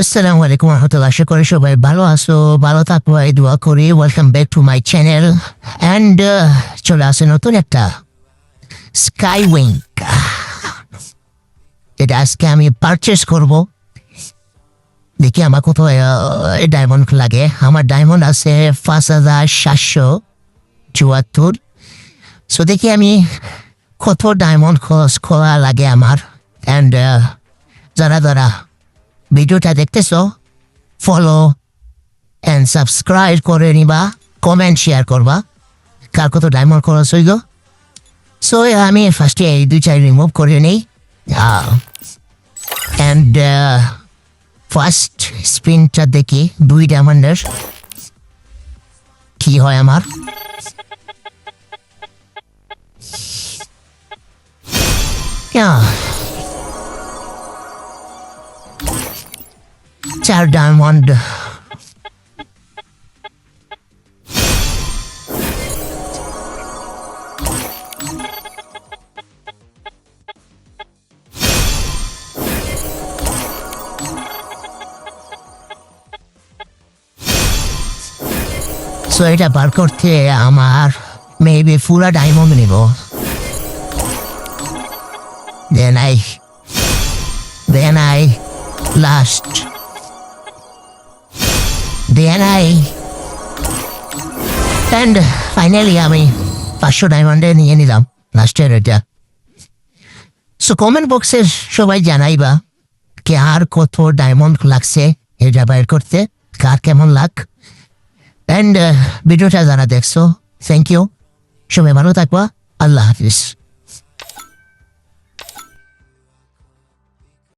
আসসালামু আলাইকুম রহমতুল্লাহ, আশা করি সবাই ভালো আছো, ভালো থাকব এই দোয়া করি welcome back to my channel and চলে আসে নতুন একটা স্কাই উইং এটা আজকে আমি পারচেস করব। দেখি আমার কত ডায়মন্ড লাগে। আমার ডায়মন্ড আছে পাঁচ হাজার সাতশো চুয়াত্তর। সো দেখি আমি কত ডায়মন্ড খরচ করা লাগে আমার। অ্যান্ড যারা যারা ভিডিওটা দেখতেছো? ফলো অ্যান্ড সাবস্ক্রাইব করে নিবা কমেন্ট শেয়ার করবা। কার কত ডায়মন্ড খরচ হইল সো আমি ফার্স্টে এই দুই চার রিমুভ করে নিই। অ্যান্ড ফার্স্ট স্পিনটা দেখি, দুই ডায়মন্ডের কি হয় আমার? Yeah. চার ডায়মন্ড সো এটা বার করতে আমার মেবি পুরা ডায়মন্ড নিব। Then I then I last then I and finally আমি পাঁচশো ডায়মন্ডে নিয়ে নিলাম লাস্টের এটা সো কমেন্ট বক্সে সবাই জানাইবা কে আর কত ডায়মন্ড লাগছে এটা বাইর করতে, কার কেমন লাগ? অ্যান্ড ভিডিওটা যারা দেখছ থ্যাংক ইউ সবাই ভালো থাকবা, আল্লাহ হাফিজ।